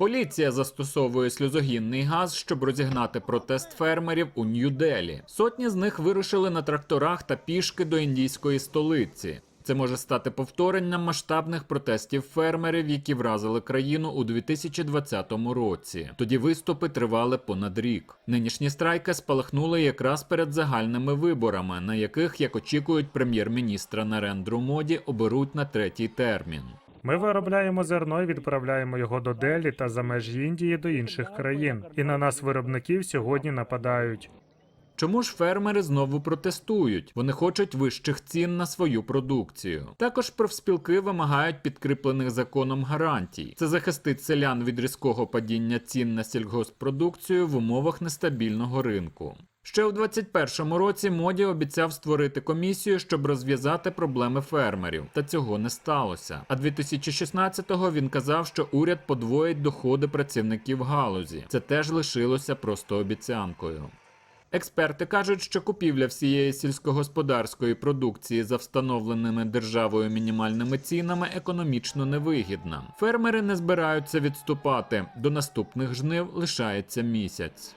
Поліція застосовує сльозогінний газ, щоб розігнати протест фермерів у Нью-Делі. Сотні з них вирушили на тракторах та пішки до індійської столиці. Це може стати повторенням масштабних протестів фермерів, які вразили країну у 2020 році. Тоді виступи тривали понад рік. Нинішні страйки спалахнули якраз перед загальними виборами, на яких, як очікують прем'єр-міністра Нарендру Моді, оберуть на третій термін. Ми виробляємо зерно і відправляємо його до Делі та за межі Індії до інших країн. І на нас виробників сьогодні нападають. Чому ж фермери знову протестують? Вони хочуть вищих цін на свою продукцію. Також профспілки вимагають підкріплених законом гарантій. Це захистить селян від різкого падіння цін на сільгосппродукцію в умовах нестабільного ринку. Ще у 2021 році моді обіцяв створити комісію, щоб розв'язати проблеми фермерів, та цього не сталося. А 2016-го він казав, що уряд подвоїть доходи працівників галузі. Це теж лишилося просто обіцянкою. Експерти кажуть, що купівля всієї сільськогосподарської продукції за встановленими державою мінімальними цінами економічно невигідна. Фермери не збираються відступати. До наступних жнив лишається місяць.